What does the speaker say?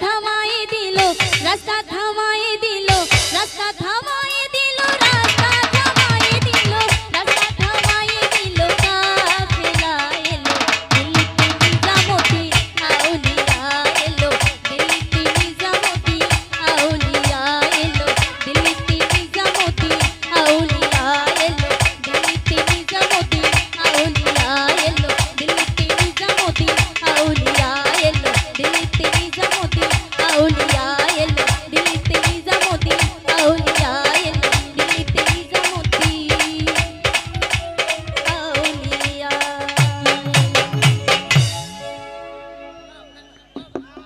থামাই দিল, রাস্তা থামাই দিল, রাস্তা থামাই দিল, রাস্তা থামাই দিল থামাই দিল কাফেলা এলো দিল্লিতে নিজামতি, আউলিয়া এলো, দিল্লিতে নিজামতি, আউলিয়া এলো, দিল্লিতে নিজামতি, আউলিয়া এলো, দিল্লিতে নিজামতি, আউলিয়া এলো, দিল্লিতে নিজামতি, আউলিয়া এলো, দিল্লিতে নিজামতি